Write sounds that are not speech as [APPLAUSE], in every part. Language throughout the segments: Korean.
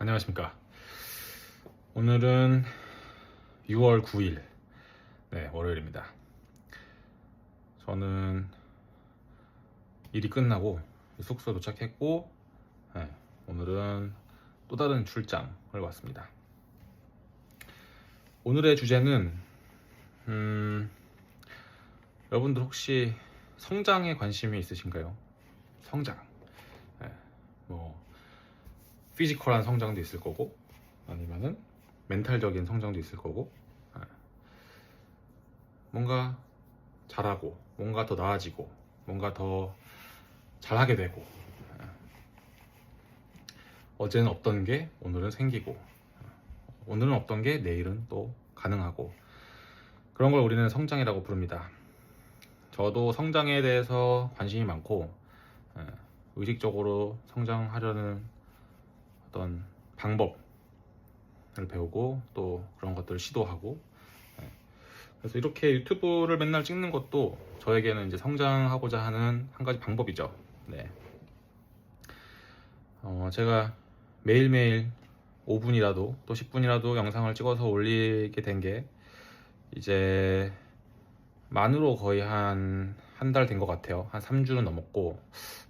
안녕하십니까. 오늘은 6월 9일, 네, 월요일입니다. 저는 일이 끝나고 숙소에 도착했고, 네, 오늘은 또 다른 출장을 왔습니다. 오늘의 주제는, 음, 여러분들 혹시 성장에 관심이 있으신가요? 성장. 네, 뭐, 피지컬한 성장도 있을 거고 아니면은 멘탈적인 성장도 있을 거고 예. 뭔가 잘하고 뭔가 더 나아지고 뭔가 더 잘하게 되고 예. 어제는 없던 게 오늘은 생기고 예. 오늘은 없던 게 내일은 또 가능하고 그런 걸 우리는 성장이라고 부릅니다. 저도 성장에 대해서 관심이 많고 예, 의식적으로 성장하려는 어떤 방법을 배우고 또 그런 것들을 시도하고 예. 그래서 이렇게 유튜브를 맨날 찍는 것도 저에게는 이제 성장하고자 하는 한 가지 방법이죠. 네. 어, 제가 매일매일 5분이라도 또 10분이라도 영상을 찍어서 올리게 된 게 이제 만으로 거의 한 한 달 된 것 같아요. 한 3주는 넘었고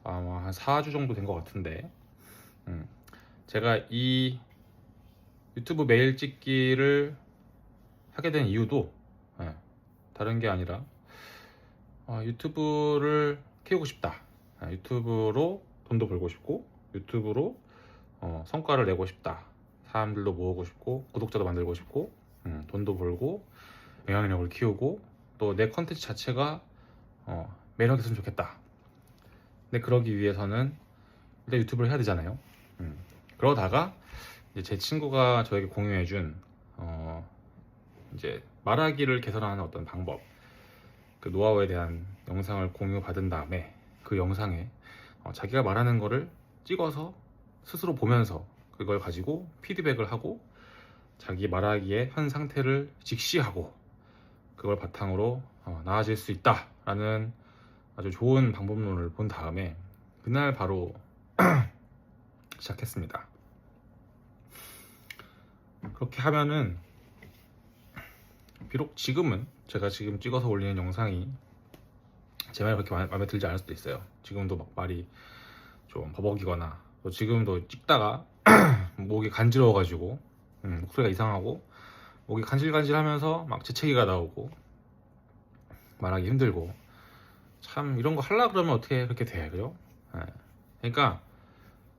아마 한 4주 정도 된 것 같은데 음. 제가 이 유튜브 매일 찍기를 하게 된 이유도 예, 다른 게 아니라 어, 유튜브를 키우고 싶다. 예, 유튜브로 돈도 벌고 싶고 유튜브로 어, 성과를 내고 싶다. 사람들도 모으고 싶고 구독자도 만들고 싶고 음, 돈도 벌고 영향력을 키우고 또 내 컨텐츠 자체가 어, 매력 있으면 좋겠다. 근데 그러기 위해서는 일단 유튜브를 해야 되잖아요. 음. 그러다가 제 친구가 저에게 공유해준 어 이제 말하기를 개선하는 어떤 방법 그 노하우에 대한 영상을 공유받은 다음에 그 영상에 어 자기가 말하는 거를 찍어서 스스로 보면서 그걸 가지고 피드백을 하고 자기 말하기의 현 상태를 직시하고 그걸 바탕으로 어 나아질 수 있다라는 아주 좋은 방법론을 본 다음에 그날 바로 [CLEARS THROAT] 시작했습니다. 그렇게 하면은 비록 지금은 제가 지금 찍어서 올리는 영상이 제 말이 그렇게 마- 마음에 들지 않을 수도 있어요. 지금도 막 말이 좀 버벅이거나 또 지금도 찍다가 [CLEARS THROAT] 목이 간지러워가지고 음, 목소리가 이상하고 목이 간질간질하면서 막 재채기가 나오고 말하기 힘들고 참 이런 거 하려 그러면 어떻게 그렇게 돼 그죠? 예. 그러니까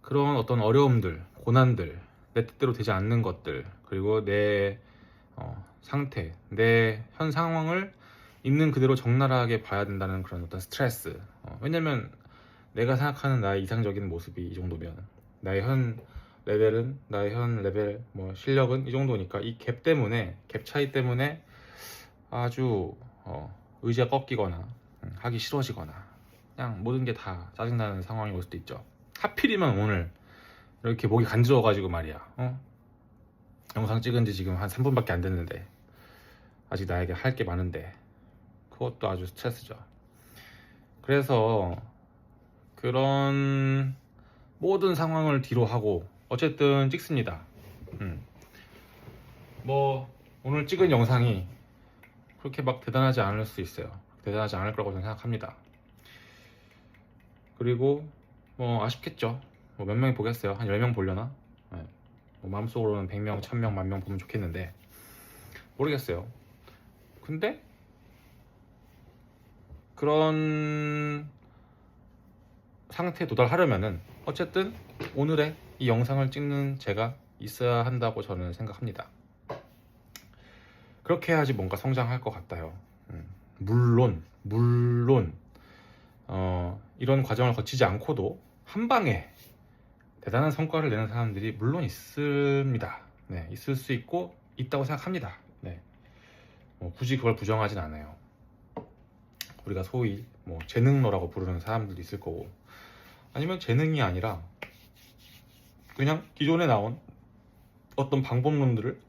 그런 어떤 어려움들, 고난들, 내 뜻대로 되지 않는 것들, 그리고 내 어, 상태, 내 현 상황을 있는 그대로 적나라하게 봐야 된다는 그런 어떤 스트레스. 어, 왜냐면 내가 생각하는 나의 이상적인 모습이 이 정도면 나의 현 레벨은 나의 현 레벨 뭐 실력은 이 정도니까 이 갭 때문에 갭 차이 때문에 아주 어, 의지가 꺾이거나 음, 하기 싫어지거나 그냥 모든 게 다 짜증나는 상황이 올 수도 있죠. 하필이면 오늘 이렇게 목이 간지러워가지고 말이야. 어? 영상 찍은 지 지금 한 3분밖에 안 됐는데 아직 나에게 할 게 많은데 그것도 아주 스트레스죠. 그래서 그런 모든 상황을 뒤로 하고 어쨌든 찍습니다. 음. 뭐 오늘 찍은 영상이 그렇게 막 대단하지 않을 수 있어요. 대단하지 않을 거라고 저는 생각합니다. 그리고 뭐 아쉽겠죠. 뭐 몇 명이 보겠어요. 한 10명 보려나? 네. 뭐 마음속으로는 100명, 1000명, 만 명 보면 좋겠는데 모르겠어요. 근데 그런 상태에 도달하려면은 어쨌든 오늘의 이 영상을 찍는 제가 있어야 한다고 저는 생각합니다. 그렇게 해야지 뭔가 성장할 것 같아요. 음, 물론, 물론, 어, 이런 과정을 거치지 않고도 한 방에 대단한 성과를 내는 사람들이 물론 있습니다. 네, 있을 수 있고 있다고 생각합니다. 네, 뭐 굳이 그걸 부정하진 않아요. 우리가 소위 뭐 재능러라고 부르는 사람들도 있을 거고, 아니면 재능이 아니라 그냥 기존에 나온 어떤 방법론들을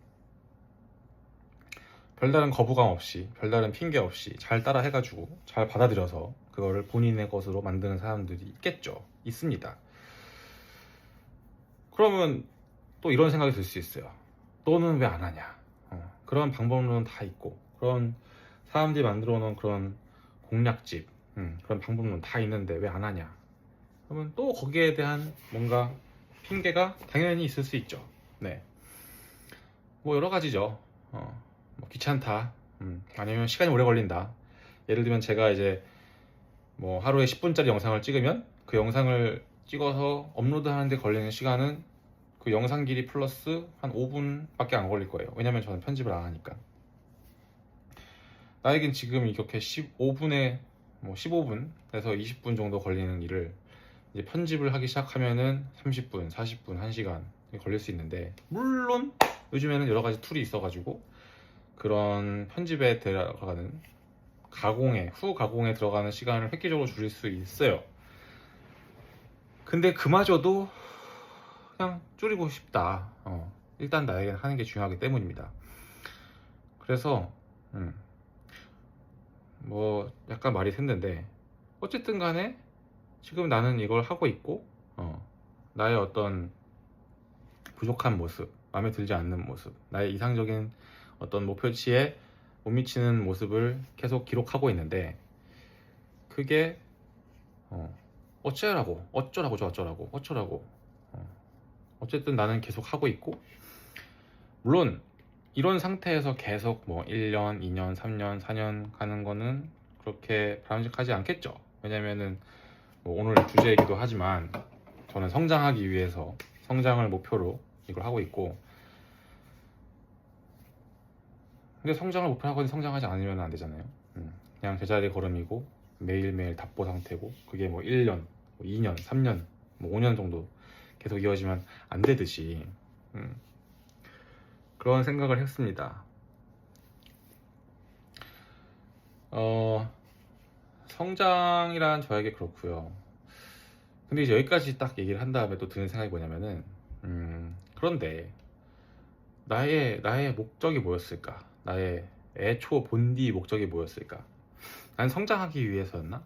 별다른 거부감 없이 별다른 핑계 없이 잘 따라 해가지고 잘 받아들여서 그거를 본인의 것으로 만드는 사람들이 있겠죠 있습니다 그러면 또 이런 생각이 들 수 있어요. 너는 왜 안 하냐? 어, 그런 방법론은 다 있고 그런 사람들이 만들어 놓은 그런 공략집 음, 그런 방법론 다 있는데 왜 안 하냐? 그러면 또 거기에 대한 뭔가 핑계가 당연히 있을 수 있죠. 네. 뭐 여러 가지죠. 어, 뭐 귀찮다. 음, 아니면 시간이 오래 걸린다. 예를 들면 제가 이제 뭐 하루에 10분짜리 영상을 찍으면 그 영상을 찍어서 업로드 하는데 걸리는 시간은 그 영상 길이 플러스 한 5분밖에 안 걸릴 거예요. 왜냐면 저는 편집을 안 하니까. 나에겐 지금 이렇게 15분에 뭐 15분에서 20분 정도 걸리는 일을 이제 편집을 하기 시작하면은 30분, 40분, 1시간 걸릴 수 있는데 물론 요즘에는 여러 가지 툴이 있어가지고 그런 편집에 들어가는 가공에 후 가공에 들어가는 시간을 획기적으로 줄일 수 있어요. 근데 그마저도 그냥 줄이고 싶다. 어, 일단 나에게 하는 게 중요하기 때문입니다. 그래서 음, 뭐 약간 말이 샜는데 어쨌든 간에 지금 나는 이걸 하고 있고 어, 나의 어떤 부족한 모습, 마음에 들지 않는 모습, 나의 이상적인 어떤 목표치에 못 미치는 모습을 계속 기록하고 있는데 그게 어, 어쩌라고 어쩌라고 저 어쩌라고 어쩌라고. 어, 어쨌든 나는 계속 하고 있고. 물론 이런 상태에서 계속 뭐 1년, 2년, 3년, 4년 가는 거는 그렇게 바람직하지 않겠죠. 왜냐면은 뭐 오늘 주제이기도 하지만 저는 성장하기 위해서 성장을 목표로 이걸 하고 있고. 근데 성장을 목표로 하거나 성장하지 않으면 안 되잖아요. 음, 그냥 제자리 걸음이고 매일매일 답보 상태고 그게 뭐 1년, 뭐 2년, 3년, 뭐 5년 정도 계속 이어지면 안 되듯이 음, 그런 생각을 했습니다. 어, 성장이란 저에게 그렇고요. 근데 이제 여기까지 딱 얘기를 한 다음에 또 드는 생각이 뭐냐면은 음, 그런데 나의 나의 목적이 뭐였을까? 나의 애초 본디 목적이 뭐였을까? 난 성장하기 위해서였나?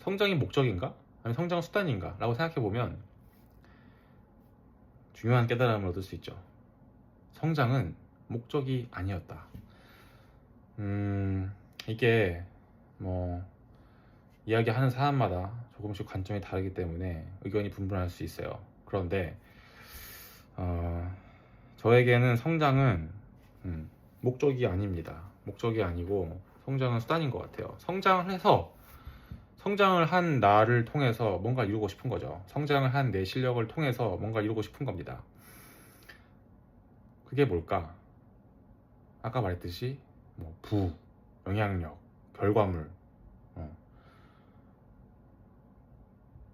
성장이 목적인가? 아니면 성장 수단인가? 라고 생각해 보면 중요한 깨달음을 얻을 수 있죠. 성장은 목적이 아니었다. 음, 이게 뭐 이야기하는 사람마다 조금씩 관점이 다르기 때문에 의견이 분분할 수 있어요. 그런데 어, 저에게는 성장은 음, 목적이 아닙니다. 목적이 아니고 성장은 수단인 것 같아요. 성장을 해서 성장을 한 나를 통해서 뭔가 이루고 싶은 거죠. 성장을 한 내 실력을 통해서 뭔가 이루고 싶은 겁니다. 그게 뭘까? 아까 말했듯이 뭐 부, 영향력, 결과물, 어.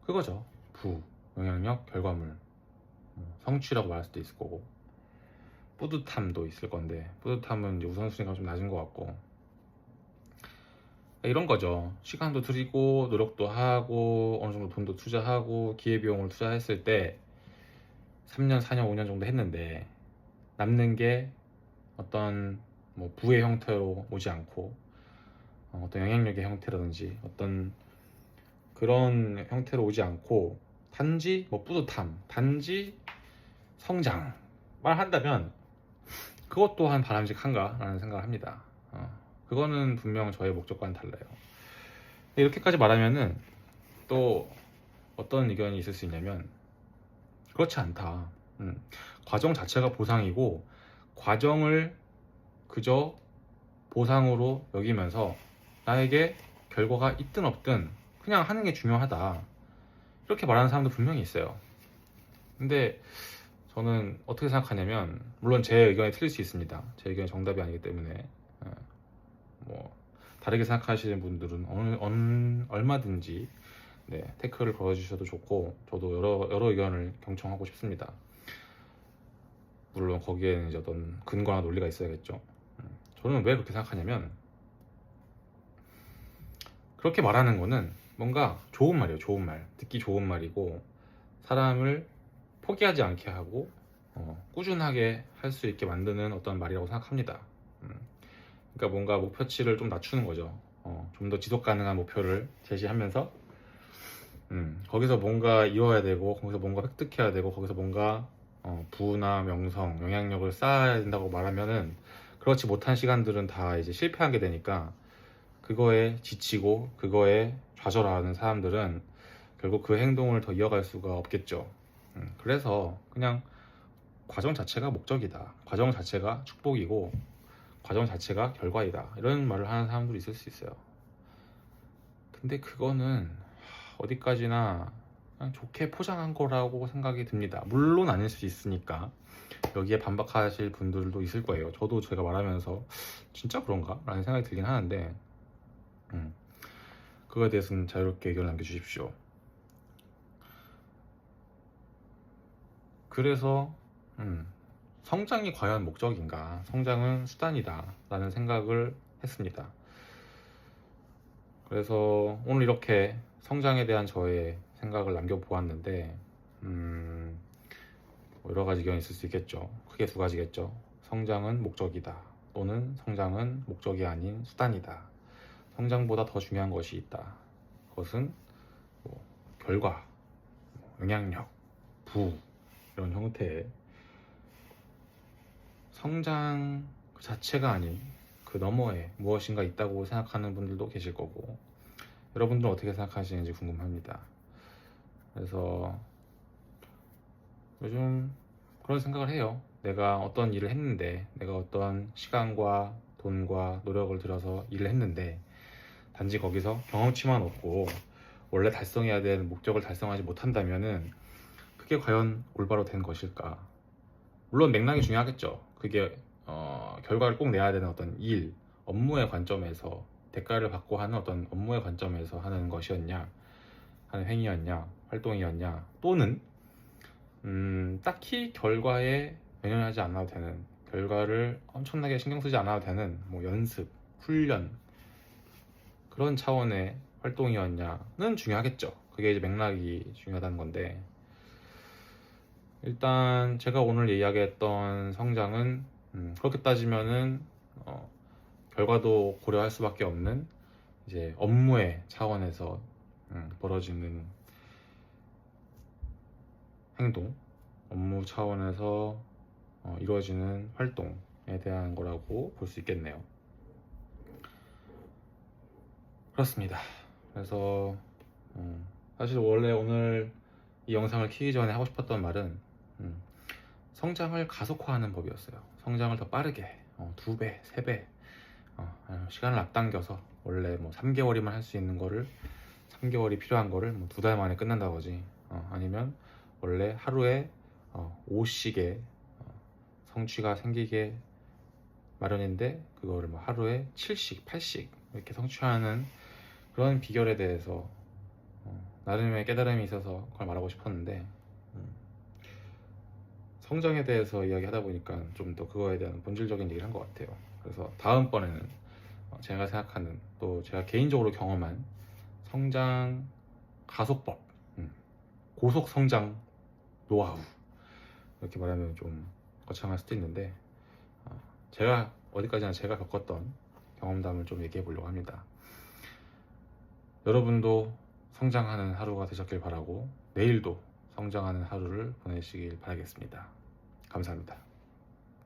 그거죠. 부, 영향력, 결과물, 어, 성취라고 말할 수도 있을 거고 뿌듯함도 있을 건데 뿌듯함은 이제 우선순위가 좀 낮은 것 같고 이런 거죠. 시간도 들이고 노력도 하고 어느 정도 돈도 투자하고 기회비용을 투자했을 때 3년, 4년, 5년 정도 했는데 남는 게 어떤 뭐 부의 형태로 오지 않고 어, 어떤 영향력의 형태라든지 어떤 그런 형태로 오지 않고 단지 뭐 뿌듯함, 단지 성장 말한다면 그것 또한 바람직한가라는 생각을 합니다. 어, 그거는 분명 저의 목적과는 달라요. 이렇게까지 말하면은 또 어떤 의견이 있을 수 있냐면 그렇지 않다. 음, 과정 자체가 보상이고 과정을 그저 보상으로 여기면서 나에게 결과가 있든 없든 그냥 하는 게 중요하다. 이렇게 말하는 사람도 분명히 있어요. 근데 저는 어떻게 생각하냐면 물론 제 의견이 틀릴 수 있습니다. 제 의견이 정답이 아니기 때문에 예, 뭐 다르게 생각하시는 분들은 어느, 어느, 얼마든지 네, 태클을 걸어주셔도 좋고 저도 여러 여러 의견을 경청하고 싶습니다. 물론 거기에는 이제 어떤 근거나 논리가 있어야겠죠. 음, 저는 왜 그렇게 생각하냐면 그렇게 말하는 거는 뭔가 좋은 말이에요. 좋은 말. 듣기 좋은 말이고 사람을 포기하지 않게 하고 어, 꾸준하게 할 수 있게 만드는 어떤 말이라고 생각합니다. 음, 그러니까 뭔가 목표치를 좀 낮추는 거죠. 어, 좀 더 지속 가능한 목표를 제시하면서 음, 거기서 뭔가 이뤄야 되고 거기서 뭔가 획득해야 되고 거기서 뭔가 어, 부나 명성, 영향력을 쌓아야 된다고 말하면은 그렇지 못한 시간들은 다 이제 실패하게 되니까 그거에 지치고 그거에 좌절하는 사람들은 결국 그 행동을 더 이어갈 수가 없겠죠. 음, 그래서 그냥 과정 자체가 목적이다. 과정 자체가 축복이고 과정 자체가 결과이다. 이런 말을 하는 사람들이 있을 수 있어요. 근데 그거는 어디까지나 좋게 포장한 거라고 생각이 듭니다. 물론 아닐 수 있으니까 여기에 반박하실 분들도 있을 거예요. 저도 제가 말하면서 진짜 그런가? 라는 생각이 들긴 하는데 음, 그거에 대해서는 자유롭게 의견을 남겨주십시오. 그래서 음, 성장이 과연 목적인가? 성장은 수단이다. 라는 생각을 했습니다. 그래서 오늘 이렇게 성장에 대한 저의 생각을 남겨보았는데, 음, 뭐 여러 가지 의견이 있을 수 있겠죠. 크게 두 가지겠죠. 성장은 목적이다. 또는 성장은 목적이 아닌 수단이다. 성장보다 더 중요한 것이 있다. 그것은 뭐 결과, 뭐 영향력, 부, 이런 형태의 성장 그 자체가 아닌 그 너머에 무엇인가 있다고 생각하는 분들도 계실 거고 여러분들은 어떻게 생각하시는지 궁금합니다. 그래서 요즘 그런 생각을 해요. 내가 어떤 일을 했는데 내가 어떤 시간과 돈과 노력을 들여서 일을 했는데 단지 거기서 경험치만 얻고 원래 달성해야 될 목적을 달성하지 못한다면은 그게 과연 올바로 된 것일까? 물론 맥락이 중요하겠죠. 그게 어, 결과를 꼭 내야 되는 어떤 일, 업무의 관점에서 대가를 받고 하는 어떤 업무의 관점에서 하는 것이었냐, 하는 행위였냐, 활동이었냐, 또는 음, 딱히 결과에 연연하지 않아도 되는 결과를 엄청나게 신경 쓰지 않아도 되는 뭐 연습, 훈련 그런 차원의 활동이었냐는 중요하겠죠. 그게 이제 맥락이 중요하다는 건데 일단 제가 오늘 이야기했던 성장은 음, 그렇게 따지면은 어, 결과도 고려할 수밖에 없는 이제 업무의 차원에서 음, 벌어지는 행동, 업무 차원에서 어, 이루어지는 활동에 대한 거라고 볼 수 있겠네요. 그렇습니다. 그래서 음, 사실 원래 오늘 이 영상을 키기 전에 하고 싶었던 말은 음, 성장을 가속화하는 법이었어요. 성장을 더 빠르게 어, 두 배, 세 배, 어, 시간을 앞당겨서 원래 뭐 3개월이면 할 수 있는 거를 3개월이 필요한 거를 뭐 두 달 만에 끝난다거지. 어, 아니면 원래 하루에 어, 5씩의 어, 성취가 생기게 마련인데 그거를 뭐 하루에 7씩, 8씩 이렇게 성취하는 그런 비결에 대해서 어, 나름의 깨달음이 있어서 그걸 말하고 싶었는데 음, 성장에 대해서 이야기하다 보니까 좀 더 그거에 대한 본질적인 얘기를 한 것 같아요. 그래서 다음번에는 어, 제가 생각하는 또 제가 개인적으로 경험한 성장 가속법, 음, 고속 성장 노하우 이렇게 말하면 좀 거창할 수도 있는데 어, 제가 어디까지나 제가 겪었던 경험담을 좀 얘기해 보려고 합니다. 여러분도 성장하는 하루가 되셨길 바라고 내일도 성장하는 하루를 보내시길 바라겠습니다. 감사합니다.